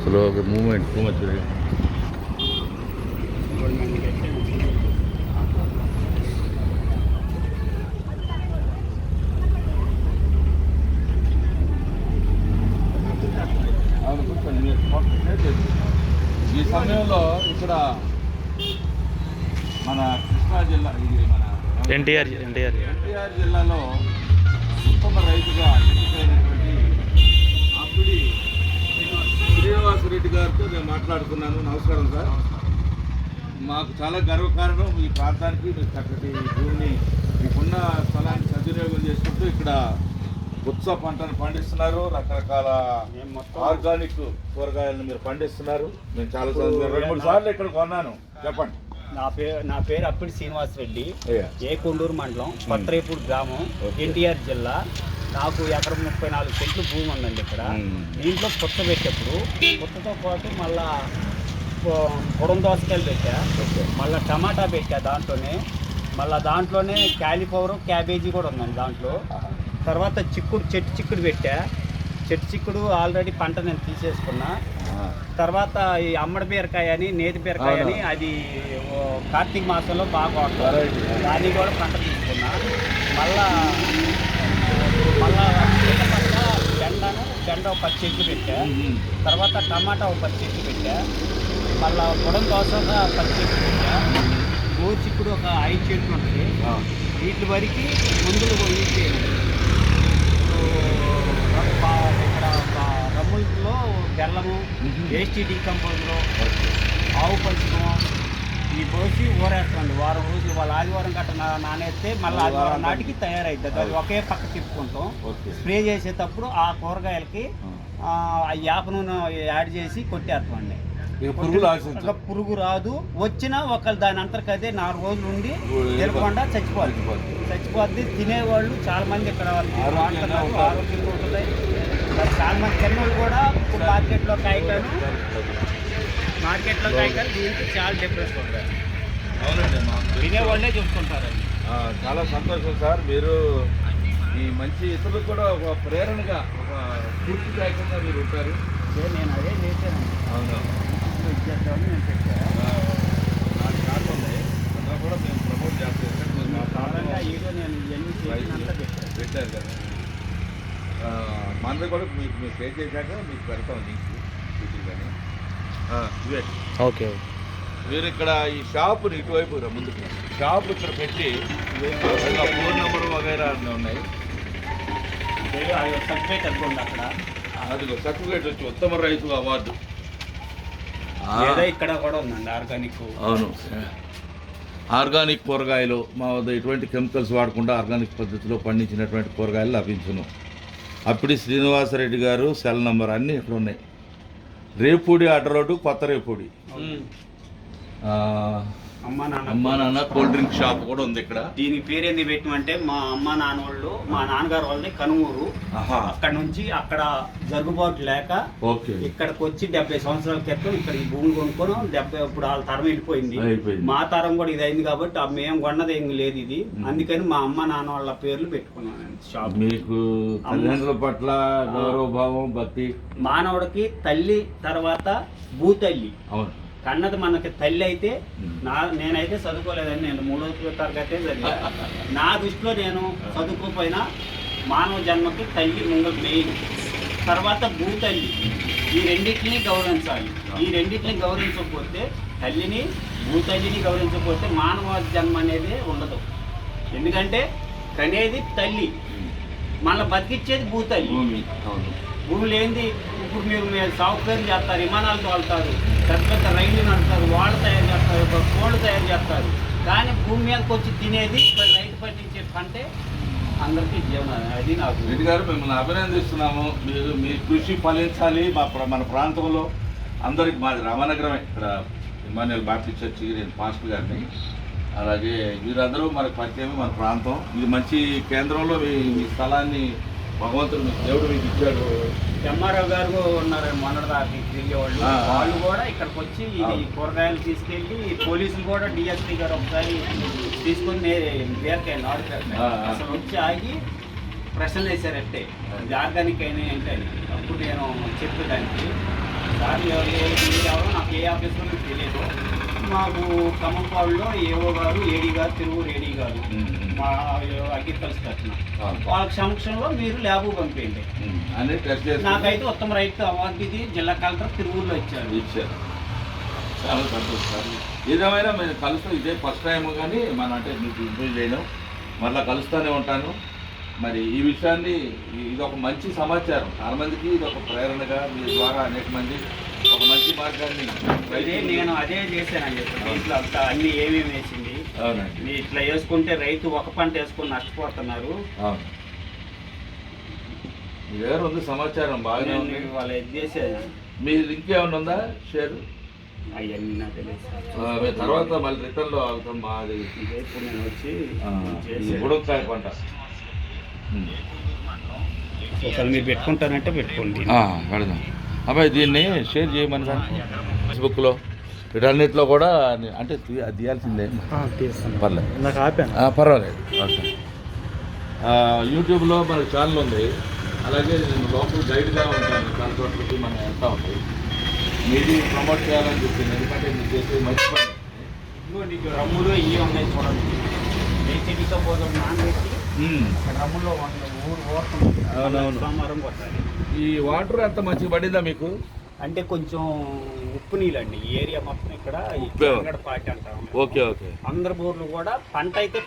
స్లోగా moment too much అవును కూర్చోండి మీరు మొత్తం చేసి. ఈ సమయంలో ఇక్కడ మన కృష్ణా జిల్లా ఇది మన ఎన్టీఆర్ ఎన్టీఆర్ ఎన్టీఆర్ జిల్లాలో ఉత్తమ రైతుగా ఎన్నికైనటువంటి శ్రీనివాసరెడ్డి గారితో నేను మాట్లాడుతున్నాను నమస్కారం సార్. మాకు చాలా గర్వకారణం ఈ ప్రాంతానికి మీరు చక్కటి భూమిని మీకున్న స్థలాన్ని సద్వినియోగం చేసుకుంటూ ఇక్కడ ఉత్సవ పంటను పండిస్తున్నారు. రకరకాల ఆర్గానిక్ కూరగాయలను మీరు పండిస్తున్నారు. నేను చాలా. రెండు మూడు సార్లు ఇక్కడ కొన్నాను. చెప్పండి. నా పేరు నా పేరు అప్పిడి శ్రీనివాస్ రెడ్డి అయ్యా. ఏ కొండూరు మండలం పత్రేపూడి గ్రామం. ఎన్టీఆర్ జిల్లా. నాకు ఎకరం ముప్పై నాలుగు సెంట్లు భూమి ఉందండి ఇక్కడ. దీంట్లో పుట్ట పెట్టేప్పుడు పుట్టతో పాటు మళ్ళా పొడం దోసకాయలు పెట్టా. మళ్ళా టమాటా పెట్టా దాంట్లోనే మళ్ళా దాంట్లోనే క్యాలీఫ్లవర్ క్యాబేజీ కూడా ఉందండి దాంట్లో తర్వాత చిక్కుడు చెట్టు చిక్కుడు పెట్టా చెట్టు చిక్కుడు ఆల్రెడీ పంట నేను తీసేసుకున్నా. తర్వాత ఈ అమ్మడి బీరకాయ అని నేతి బీరకాయ అని. అది కార్తీక మాసంలో బాగా. దాన్ని కూడా పంట తీసుకున్నా మళ్ళా మళ్ళా పంట బెండను బెండ ఒక పది చెట్లు పెట్టా. తర్వాత టమాటా ఒక పది చెట్లు పెట్టా మళ్ళా పొడం దోశ ఒక పది చెట్లు పెట్టా గోచిక్కుడు ఒక ఐదు చెట్లు ఉంటుంది. వీటి వరకు మందులు కొనిచ్చి ఇక్కడ బ- రమ్ముల్లో బెల్లము. వేస్టీ డీకంపోజ్లో ఆవు పంచకం ఈ పోసి ఊరేస్తాండి వారం రోజులు వాళ్ళ ఆదివారం గట్ట నానేస్తే మళ్ళీ ఆదివారం నాటికి తయారైద్ది. అది ఒకే పక్క తిప్పుకుంటాం. స్ప్రే చేసేటప్పుడు ఆ కూరగాయలకి యాప నూనె యాడ్ చేసి కొట్టేస్తామండి పురుగు రాదు. వచ్చినా ఒకళ్ళు దాని అంతరికి అదే నాలుగు రోజులు ఉండి వెళ్ళిపోతుంది. తినకుండా చచ్చిపోద్ది తినేవాళ్ళు చాలా మంది ఇక్కడ వాళ్ళు ఆరోగ్యంగా ఉంటుంది చాలా మంది తిన్నోళ్ళు కూడా ఇప్పుడు మార్కెట్లో కాయకాను మార్కెట్లో కాయకాను దీనికి చాలా డిఫరెన్స్ ఉంటుంది. తినేవాళ్ళే చూసుకుంటారండి. చాలా సంతోషం సార్. మీరు ఈ మంచి ఇతరులకు కూడా ఒక ప్రేరణగా ఒక స్ఫూర్తిదాయకంగా మీరు ఉంటారు. నేను అదే చేశానండి. అవును. నేను పెట్టాను నాలుగు కార్లు ఉన్నాయి కూడా మేము ప్రమోట్ చేస్తాం. పెట్టారు కదా. మనది కూడా మీకు మీరు పే చేశాక మీకు పెడతాం లింక్ వీటికి కానీ ఇవే. ఓకే. ఓకే మీరు ఇక్కడ ఈ షాపుని ఇటువైపు ముందుకు. షాప్ ఇక్కడ పెట్టి ఫోన్ నెంబర్ వగైరా అన్నీ ఉన్నాయి. సర్టిఫికేట్ అనుకోండి అక్కడ. అదిగో సర్టిఫికేట్ వచ్చి ఉత్తమ రైతు అవార్డు. ఏదో ఇక్కడ కూడా ఉందండి ఆర్గానిక్. అవును. ఆర్గానిక్ కూరగాయలు మా వద్ద ఎటువంటి కెమికల్స్ వాడకుండా ఆర్గానిక్ పద్ధతిలో పండించినటువంటి కూరగాయలు లభించును. అప్పుడు శ్రీనివాసరెడ్డి గారు సెల్ నంబర్ అన్నీ ఇక్కడ ఉన్నాయి. రేపూడి అడ్డ రోడ్డు కొత్త రేపూడి. అమ్మ నాన్న కూల్ డ్రింక్ షాప్ కూడా ఉంది ఇక్కడ. దీని పేరు ఎందుకు పెట్టిమంటే మా అమ్మ నాన్న వాళ్ళు మా నాన్నగారు వాళ్ళది కనుమూరు. అక్కడ నుంచి అక్కడ జరుగుబాటు లేక ఇక్కడికి వచ్చి డెబ్బై సంవత్సరాల క్రితం ఇక్కడ ఈ భూమి కొనుక్కొని డెబ్బై ఇప్పుడు వాళ్ళ తరం వెళ్ళిపోయింది. మా తరం కూడా ఇది అయింది కాబట్టి మేము కొన్నది ఏం లేదు ఇది. అందుకని మా అమ్మ నాన్న వాళ్ళ పేర్లు పెట్టుకున్నాను షాప్. మీకు తల్లిదండ్రుల పట్ల గౌరవ భావం భక్తి? మానవుడికి తల్లి తర్వాత భూతల్లి. అవును. కన్నది మనకి తల్లి అయితే. నా నేనైతే చదువుకోలేదని నేను మూడో తరగతి చదివా నా దృష్టిలో నేను చదువుకోపోయినా మానవ జన్మకి తల్లి ముంగ మెయిన్. తర్వాత భూతల్లి. ఈ రెండింటిని గౌరవించాలి. ఈ రెండింటిని గౌరవించకపోతే తల్లిని భూతల్లిని గౌరవించకపోతే మానవ జన్మ అనేది ఉండదు. ఎందుకంటే కనేది తల్లి. మన బతికిచ్చేది భూతల్లి. భూమి లేనిది ఇప్పుడు మీరు మీరు సాఫ్ట్వేర్ చేస్తారు విమానాలు తోలుతారు పెద్ద పెద్ద రైళ్ళు నడుపుతారు వాళ్ళు తయారు చేస్తారు కోళ్ళు తయారు చేస్తారు. కానీ భూమి మీదకి వచ్చి తినేది రైతు పండించే పంటే అందరికీ జీవనం అది నాకు రెడ్డి గారు మిమ్మల్ని అభినందిస్తున్నాము. మీరు మీ కృషి ఫలించాలి. మా మన ప్రాంతంలో అందరికి మాది రామనగరమే. ఇక్కడ ఇమానుయల్ బాప్టిస్ట్ చర్చి నేను పాస్టర్ గారిని. అలాగే వీరందరూ మనకు పరిచయమే మన ప్రాంతం. ఇది మంచి కేంద్రంలో మీ మీ స్థలాన్ని భగవంతుడు మీకు దేవుడు మీకు ఇచ్చాడు ఎంఆర్ఓ గారు ఉన్నారు మొన్నటిదాకా తిరిగే వాళ్ళు. వాళ్ళు కూడా ఇక్కడికి వచ్చి ఇది అవును. కూరగాయలు తీసుకెళ్ళి పోలీసులు కూడా డిఎస్పీ గారు ఒకసారి తీసుకొని బీరకాయ నాడు ఆ, ఆ. అసలు వచ్చి ఆగి ప్రశ్నలు వేశారంటే ఇది ఆర్గానిక్ అయినా ఏంటని అప్పుడు నేను చెప్పేదానికి సార్ ఎవరు నాకు ఏ ఆఫీస్లో మీకు తెలియదు. మాకు ఖమ్మంపాడులో ఏఓ గారు ఏడీ గారు తిరువురు ఏడీ గారు. మా అగ్రికల్చర్ తరఫున వాళ్ళ సమక్షంలో మీరు ల్యాబ్ చేసి నాకైతే ఉత్తమ రైతు అవార్డు ఇది జిల్లా కలెక్టర్ తిరువురులో ఇచ్చారు. ఇచ్చారు. చాలా సంతోషం సార్. ఏదేమైనా మేము కలుస్తాం ఇదే ఫస్ట్ టైం కానీ మన అంటే మీకు ఇంప్రూవ్ చేయడం. మళ్ళీ కలుస్తూనే ఉంటాను. మరి ఈ విషయాన్ని ఇది ఒక మంచి సమాచారం. చాలా మందికి ఇది ఒక ప్రేరణగా మీ ద్వారా అనేక మంది ఒక మంచి మార్గాన్ని అదే నేను అదే చేశానండి దీంట్లో అంతా అన్ని ఏమేమి వేసింది? అవునండి. మీ ఇట్లా వేసుకుంటే రైతు ఒక పంట వేసుకొని నష్టపోతున్నారు. మీ దగ్గర ఉంది సమాచారం బాగానే ఉంది. వాళ్ళ ఇది చేసేది. మీరు ఇంకేమైనా ఉందా? షేర్? అవన్నీ నాకు తెలియదు తర్వాత మళ్ళీ రిటర్న్లో అవుతాం మాది. ఇప్పుడు నేను వచ్చి. బుడకాయ పంట. ఒకవేళ మీరు పెట్టుకుంటారంటే పెట్టుకోండి. ఆ, పెడదాం. అబ్బాయి దీన్ని షేర్ చేయమని ఫేస్బుక్లో వీటన్నిటిలో కూడా అంటే తీయాల్సిందే. పర్లేదు నాకు ఆపాను. ఆ, పర్వాలేదు. ఓకే. ఆ, యూట్యూబ్లో మనకు ఛానల్ ఉంది. అలాగే నేను లోకల్ గైడ్గా ఉంటాను. చాలా చోట్లకి మనం వెళ్తా ఉంటాయి మీది ప్రమోట్ చేయాలని చెప్పింది. ఎందుకంటే మీరు చేసేది మంచి పని నీకు రమ్ములు ఇవి ఉన్నాయి చూడండి. వేసిటితో పోదాం నానబెట్టి ఉమ్. అవునవును. ఈ వాటర్ అంత మంచిగా పడిందా మీకు? అంటే కొంచెం ఉప్పు నీళ్ళండి. ఈ ఏరియా మొత్తం ఇక్కడ అంటాం. Okay okay. అందరి బోర్లు కూడా పంట అయితే